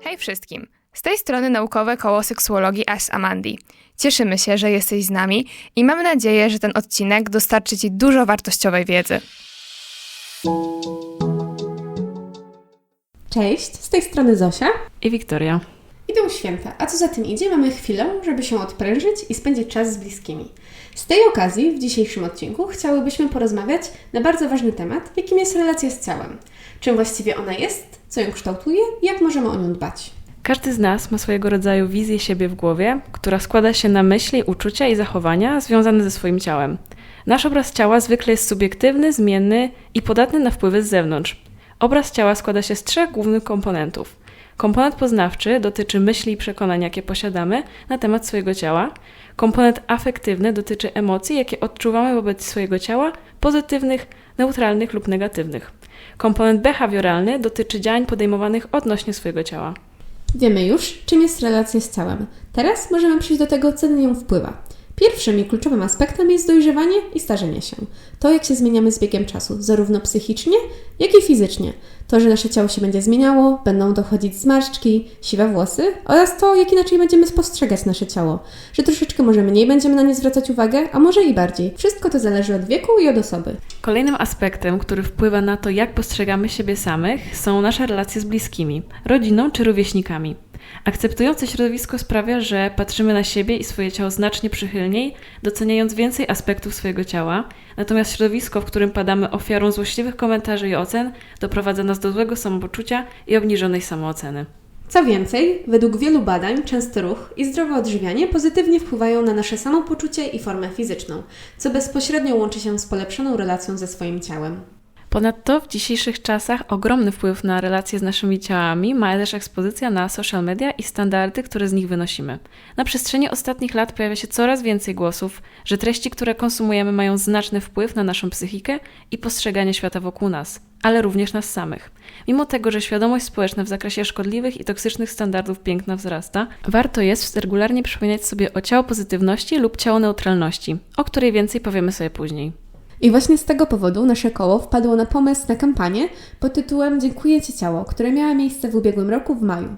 Hej wszystkim! Z tej strony naukowe koło seksuologii Ash Amandi. Cieszymy się, że jesteś z nami i mamy nadzieję, że ten odcinek dostarczy Ci dużo wartościowej wiedzy. Cześć, z tej strony Zosia. I Wiktoria. Idą święta, a co za tym idzie, mamy chwilę, żeby się odprężyć i spędzić czas z bliskimi. Z tej okazji w dzisiejszym odcinku chciałybyśmy porozmawiać na bardzo ważny temat, jakim jest relacja z ciałem. Czym właściwie ona jest, co ją kształtuje i jak możemy o nią dbać. Każdy z nas ma swojego rodzaju wizję siebie w głowie, która składa się na myśli, uczucia i zachowania związane ze swoim ciałem. Nasz obraz ciała zwykle jest subiektywny, zmienny i podatny na wpływy z zewnątrz. Obraz ciała składa się z trzech głównych komponentów. Komponent poznawczy dotyczy myśli i przekonań, jakie posiadamy na temat swojego ciała. Komponent afektywny dotyczy emocji, jakie odczuwamy wobec swojego ciała, pozytywnych, neutralnych lub negatywnych. Komponent behawioralny dotyczy działań podejmowanych odnośnie swojego ciała. Wiemy już, czym jest relacja z ciałem. Teraz możemy przejść do tego, co na nią wpływa. Pierwszym i kluczowym aspektem jest dojrzewanie i starzenie się. To, jak się zmieniamy z biegiem czasu, zarówno psychicznie, jak i fizycznie. To, że nasze ciało się będzie zmieniało, będą dochodzić zmarszczki, siwe włosy oraz to, jak inaczej będziemy spostrzegać nasze ciało. Że troszeczkę może mniej będziemy na nie zwracać uwagę, a może i bardziej. Wszystko to zależy od wieku i od osoby. Kolejnym aspektem, który wpływa na to, jak postrzegamy siebie samych, są nasze relacje z bliskimi, rodziną czy rówieśnikami. Akceptujące środowisko sprawia, że patrzymy na siebie i swoje ciało znacznie przychylniej, doceniając więcej aspektów swojego ciała, natomiast środowisko, w którym padamy ofiarą złośliwych komentarzy i ocen, doprowadza nas do złego samopoczucia i obniżonej samooceny. Co więcej, według wielu badań częsty ruch i zdrowe odżywianie pozytywnie wpływają na nasze samopoczucie i formę fizyczną, co bezpośrednio łączy się z polepszoną relacją ze swoim ciałem. Ponadto w dzisiejszych czasach ogromny wpływ na relacje z naszymi ciałami ma też ekspozycja na social media i standardy, które z nich wynosimy. Na przestrzeni ostatnich lat pojawia się coraz więcej głosów, że treści, które konsumujemy, mają znaczny wpływ na naszą psychikę i postrzeganie świata wokół nas, ale również nas samych. Mimo tego, że świadomość społeczna w zakresie szkodliwych i toksycznych standardów piękna wzrasta, warto jest regularnie przypominać sobie o ciało pozytywności lub ciało neutralności, o której więcej powiemy sobie później. I właśnie z tego powodu nasze koło wpadło na pomysł na kampanię pod tytułem Dziękuję Ci Ciało, która miała miejsce w ubiegłym roku w maju.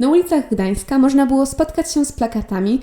Na ulicach Gdańska można było spotkać się z plakatami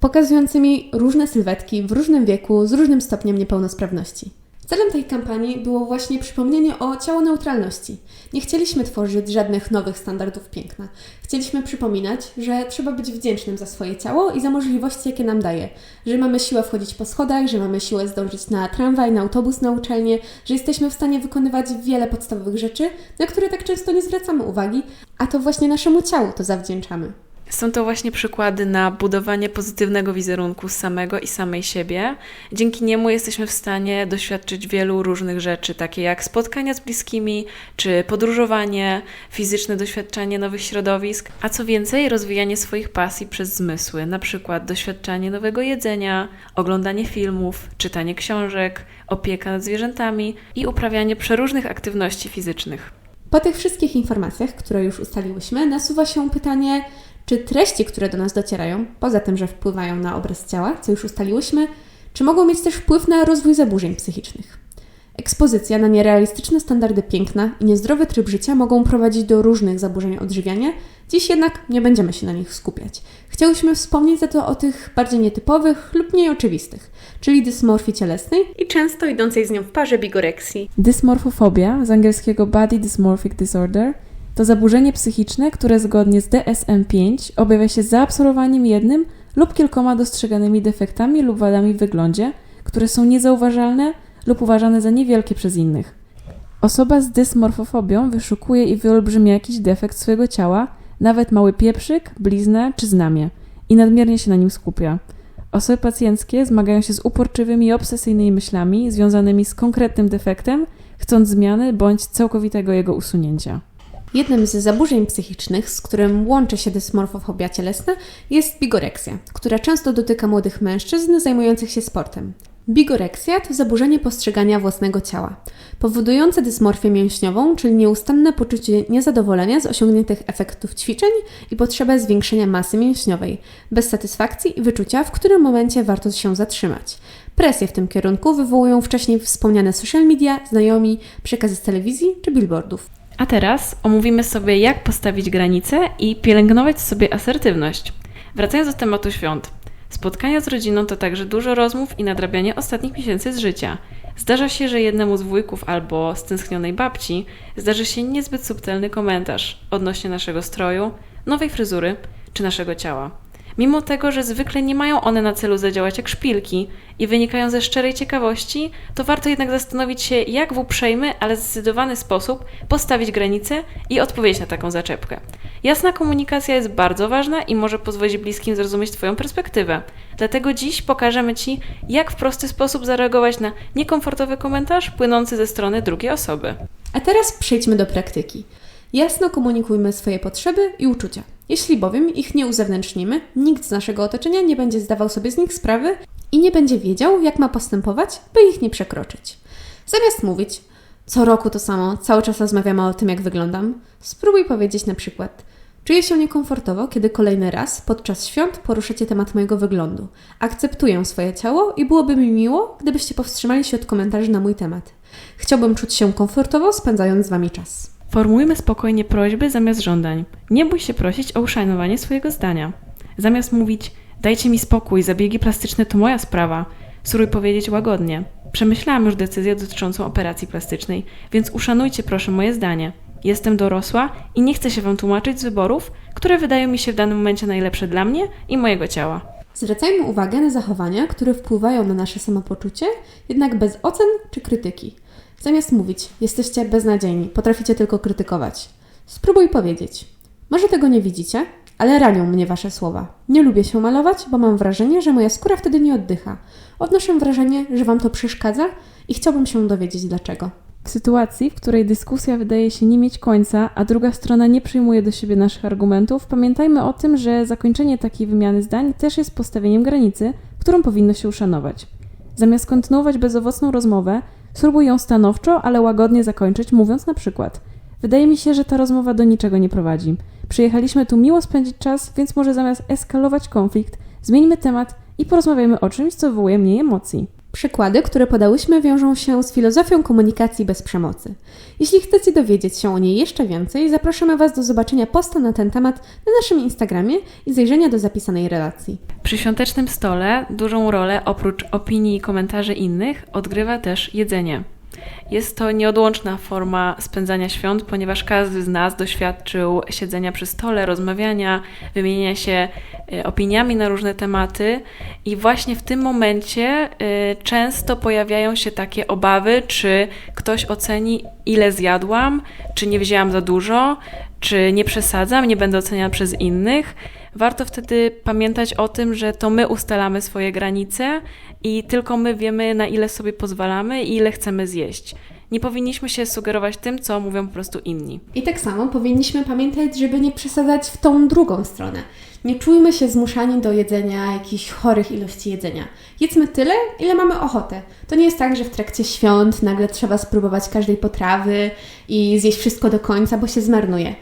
pokazującymi różne sylwetki w różnym wieku z różnym stopniem niepełnosprawności. Celem tej kampanii było właśnie przypomnienie o ciało neutralności. Nie chcieliśmy tworzyć żadnych nowych standardów piękna. Chcieliśmy przypominać, że trzeba być wdzięcznym za swoje ciało i za możliwości, jakie nam daje. Że mamy siłę wchodzić po schodach, że mamy siłę zdążyć na tramwaj, na autobus, na uczelnię, że jesteśmy w stanie wykonywać wiele podstawowych rzeczy, na które tak często nie zwracamy uwagi, a to właśnie naszemu ciału to zawdzięczamy. Są to właśnie przykłady na budowanie pozytywnego wizerunku samego i samej siebie. Dzięki niemu jesteśmy w stanie doświadczyć wielu różnych rzeczy, takie jak spotkania z bliskimi, czy podróżowanie, fizyczne doświadczanie nowych środowisk, a co więcej, rozwijanie swoich pasji przez zmysły, na przykład doświadczanie nowego jedzenia, oglądanie filmów, czytanie książek, opieka nad zwierzętami i uprawianie przeróżnych aktywności fizycznych. Po tych wszystkich informacjach, które już ustaliłyśmy, nasuwa się pytanie, czy treści, które do nas docierają, poza tym, że wpływają na obraz ciała, co już ustaliłyśmy, czy mogą mieć też wpływ na rozwój zaburzeń psychicznych? Ekspozycja na nierealistyczne standardy piękna i niezdrowy tryb życia mogą prowadzić do różnych zaburzeń odżywiania, dziś jednak nie będziemy się na nich skupiać. Chciałyśmy wspomnieć za to o tych bardziej nietypowych lub mniej oczywistych, czyli dysmorfii cielesnej i często idącej z nią w parze bigoreksji. Dysmorfofobia, z angielskiego Body Dysmorphic Disorder, to zaburzenie psychiczne, które zgodnie z DSM-5 objawia się zaabsorbowaniem jednym lub kilkoma dostrzeganymi defektami lub wadami w wyglądzie, które są niezauważalne lub uważane za niewielkie przez innych. Osoba z dysmorfofobią wyszukuje i wyolbrzymia jakiś defekt swojego ciała, nawet mały pieprzyk, bliznę czy znamie, i nadmiernie się na nim skupia. Osoby pacjenckie zmagają się z uporczywymi i obsesyjnymi myślami związanymi z konkretnym defektem, chcąc zmiany bądź całkowitego jego usunięcia. Jednym z zaburzeń psychicznych, z którym łączy się dysmorfofobia cielesna, jest bigoreksja, która często dotyka młodych mężczyzn zajmujących się sportem. Bigoreksja to zaburzenie postrzegania własnego ciała, powodujące dysmorfię mięśniową, czyli nieustanne poczucie niezadowolenia z osiągniętych efektów ćwiczeń i potrzebę zwiększenia masy mięśniowej, bez satysfakcji i wyczucia, w którym momencie warto się zatrzymać. Presję w tym kierunku wywołują wcześniej wspomniane social media, znajomi, przekazy z telewizji czy billboardów. A teraz omówimy sobie, jak postawić granice i pielęgnować sobie asertywność. Wracając do tematu świąt. Spotkania z rodziną to także dużo rozmów i nadrabianie ostatnich miesięcy z życia. Zdarza się, że jednemu z wujków albo stęsknionej babci zdarzy się niezbyt subtelny komentarz odnośnie naszego stroju, nowej fryzury czy naszego ciała. Mimo tego, że zwykle nie mają one na celu zadziałać jak szpilki i wynikają ze szczerej ciekawości, to warto jednak zastanowić się, jak w uprzejmy, ale zdecydowany sposób postawić granice i odpowiedzieć na taką zaczepkę. Jasna komunikacja jest bardzo ważna i może pozwolić bliskim zrozumieć Twoją perspektywę. Dlatego dziś pokażemy Ci, jak w prosty sposób zareagować na niekomfortowy komentarz płynący ze strony drugiej osoby. A teraz przejdźmy do praktyki. Jasno komunikujmy swoje potrzeby i uczucia. Jeśli bowiem ich nie uzewnętrznimy, nikt z naszego otoczenia nie będzie zdawał sobie z nich sprawy i nie będzie wiedział, jak ma postępować, by ich nie przekroczyć. Zamiast mówić, co roku to samo, cały czas rozmawiamy o tym, jak wyglądam, spróbuj powiedzieć na przykład: Czuję się niekomfortowo, kiedy kolejny raz podczas świąt poruszycie temat mojego wyglądu. Akceptuję swoje ciało i byłoby mi miło, gdybyście powstrzymali się od komentarzy na mój temat. Chciałbym czuć się komfortowo, spędzając z Wami czas. Formułujmy spokojnie prośby zamiast żądań. Nie bój się prosić o uszanowanie swojego zdania. Zamiast mówić, dajcie mi spokój, zabiegi plastyczne to moja sprawa, spróbuj powiedzieć łagodnie. Przemyślałam już decyzję dotyczącą operacji plastycznej, więc uszanujcie proszę moje zdanie. Jestem dorosła i nie chcę się wam tłumaczyć z wyborów, które wydają mi się w danym momencie najlepsze dla mnie i mojego ciała. Zwracajmy uwagę na zachowania, które wpływają na nasze samopoczucie, jednak bez ocen czy krytyki. Zamiast mówić, jesteście beznadziejni, potraficie tylko krytykować. Spróbuj powiedzieć, może tego nie widzicie, ale ranią mnie wasze słowa. Nie lubię się malować, bo mam wrażenie, że moja skóra wtedy nie oddycha. Odnoszę wrażenie, że wam to przeszkadza i chciałbym się dowiedzieć dlaczego. W sytuacji, w której dyskusja wydaje się nie mieć końca, a druga strona nie przyjmuje do siebie naszych argumentów, pamiętajmy o tym, że zakończenie takiej wymiany zdań też jest postawieniem granicy, którą powinno się uszanować. Zamiast kontynuować bezowocną rozmowę, spróbuj ją stanowczo, ale łagodnie zakończyć, mówiąc na przykład: Wydaje mi się, że ta rozmowa do niczego nie prowadzi. Przyjechaliśmy tu miło spędzić czas, więc może zamiast eskalować konflikt, zmieńmy temat i porozmawiajmy o czymś, co wywołuje mniej emocji. Przykłady, które podałyśmy, wiążą się z filozofią komunikacji bez przemocy. Jeśli chcecie dowiedzieć się o niej jeszcze więcej, zapraszamy Was do zobaczenia posta na ten temat na naszym Instagramie i zajrzenia do zapisanej relacji. Przy świątecznym stole dużą rolę oprócz opinii i komentarzy innych odgrywa też jedzenie. Jest to nieodłączna forma spędzania świąt, ponieważ każdy z nas doświadczył siedzenia przy stole, rozmawiania, wymieniania się e, opiniami na różne tematy, i właśnie w tym momencie e, często pojawiają się takie obawy, czy ktoś oceni, ile zjadłam, czy nie wzięłam za dużo, czy nie przesadzam, nie będę oceniana przez innych. Warto wtedy pamiętać o tym, że to my ustalamy swoje granice i tylko my wiemy, na ile sobie pozwalamy i ile chcemy zjeść. Nie powinniśmy się sugerować tym, co mówią po prostu inni. I tak samo powinniśmy pamiętać, żeby nie przesadzać w tą drugą stronę. Nie czujmy się zmuszani do jedzenia jakichś chorych ilości jedzenia. Jedzmy tyle, ile mamy ochotę. To nie jest tak, że w trakcie świąt nagle trzeba spróbować każdej potrawy i zjeść wszystko do końca, bo się zmarnuje.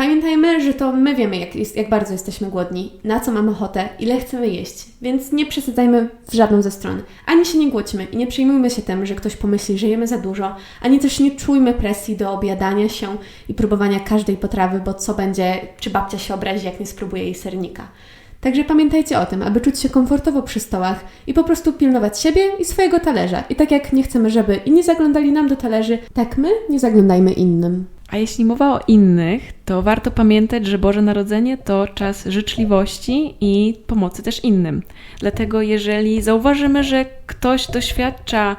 Pamiętajmy, że to my wiemy, jak, jest, jak bardzo jesteśmy głodni, na co mamy ochotę, ile chcemy jeść, więc nie przesadzajmy w żadną ze stron. Ani się nie głodźmy i nie przejmujmy się tym, że ktoś pomyśli, że jemy za dużo, ani też nie czujmy presji do obiadania się i próbowania każdej potrawy, bo co będzie, czy babcia się obrazi, jak nie spróbuje jej sernika. Także pamiętajcie o tym, aby czuć się komfortowo przy stołach i po prostu pilnować siebie i swojego talerza. I tak jak nie chcemy, żeby inni zaglądali nam do talerzy, tak my nie zaglądajmy innym. A jeśli mowa o innych, to warto pamiętać, że Boże Narodzenie to czas życzliwości i pomocy też innym. Dlatego, jeżeli zauważymy, że ktoś doświadcza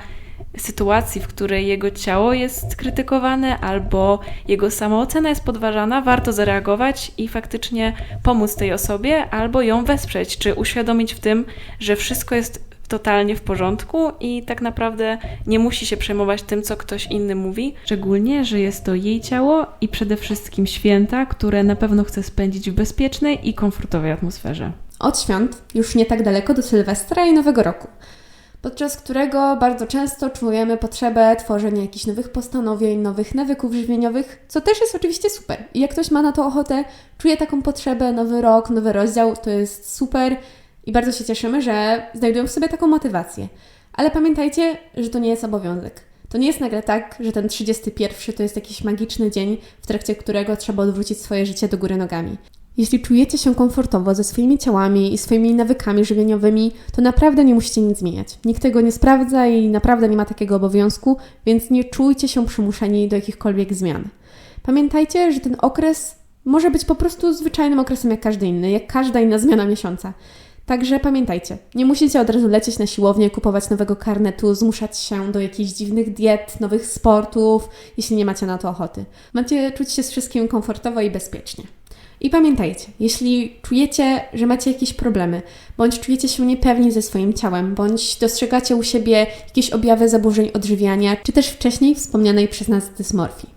sytuacji, w której jego ciało jest krytykowane albo jego samoocena jest podważana, warto zareagować i faktycznie pomóc tej osobie albo ją wesprzeć, czy uświadomić w tym, że wszystko jest totalnie w porządku i tak naprawdę nie musi się przejmować tym, co ktoś inny mówi. Szczególnie, że jest to jej ciało i przede wszystkim święta, które na pewno chce spędzić w bezpiecznej i komfortowej atmosferze. Od świąt już nie tak daleko do Sylwestra i Nowego Roku, podczas którego bardzo często czujemy potrzebę tworzenia jakichś nowych postanowień, nowych nawyków żywieniowych, co też jest oczywiście super. I jak ktoś ma na to ochotę, czuje taką potrzebę, nowy rok, nowy rozdział, to jest super i bardzo się cieszymy, że znajdują w sobie taką motywację. Ale pamiętajcie, że to nie jest obowiązek. To nie jest nagle tak, że ten 31 to jest jakiś magiczny dzień, w trakcie którego trzeba odwrócić swoje życie do góry nogami. Jeśli czujecie się komfortowo ze swoimi ciałami i swoimi nawykami żywieniowymi, to naprawdę nie musicie nic zmieniać. Nikt tego nie sprawdza i naprawdę nie ma takiego obowiązku, więc nie czujcie się przymuszeni do jakichkolwiek zmian. Pamiętajcie, że ten okres może być po prostu zwyczajnym okresem jak każdy inny, jak każda inna zmiana miesiąca. Także pamiętajcie, nie musicie od razu lecieć na siłownię, kupować nowego karnetu, zmuszać się do jakichś dziwnych diet, nowych sportów, jeśli nie macie na to ochoty. Macie czuć się z wszystkim komfortowo i bezpiecznie. I pamiętajcie, jeśli czujecie, że macie jakieś problemy, bądź czujecie się niepewni ze swoim ciałem, bądź dostrzegacie u siebie jakieś objawy zaburzeń odżywiania, czy też wcześniej wspomnianej przez nas dysmorfii,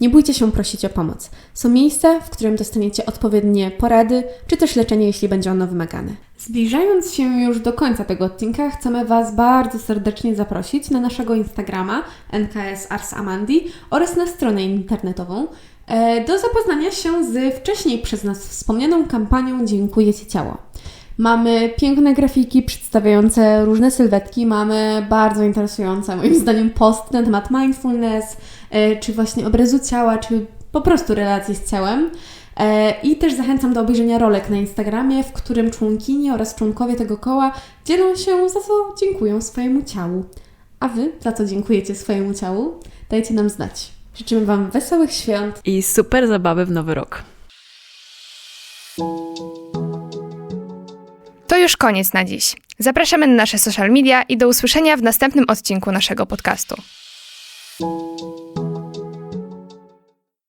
nie bójcie się prosić o pomoc. Są miejsca, w którym dostaniecie odpowiednie porady, czy też leczenie, jeśli będzie ono wymagane. Zbliżając się już do końca tego odcinka, chcemy Was bardzo serdecznie zaprosić na naszego Instagrama NKS Ars Amandi oraz na stronę internetową e, do zapoznania się z wcześniej przez nas wspomnianą kampanią Dziękuję Ci Ciało. Mamy piękne grafiki przedstawiające różne sylwetki, mamy bardzo interesujące, moim zdaniem, posty na temat mindfulness, e, czy właśnie obrazu ciała, czy po prostu relacji z ciałem. E, I też zachęcam do obejrzenia rolek na Instagramie, w którym członkinie oraz członkowie tego koła dzielą się, za co dziękują swojemu ciału. A Wy za co dziękujecie swojemu ciału? Dajcie nam znać. Życzymy Wam wesołych świąt I super zabawy w nowy rok. To już koniec na dziś. Zapraszamy na nasze social media i do usłyszenia w następnym odcinku naszego podcastu.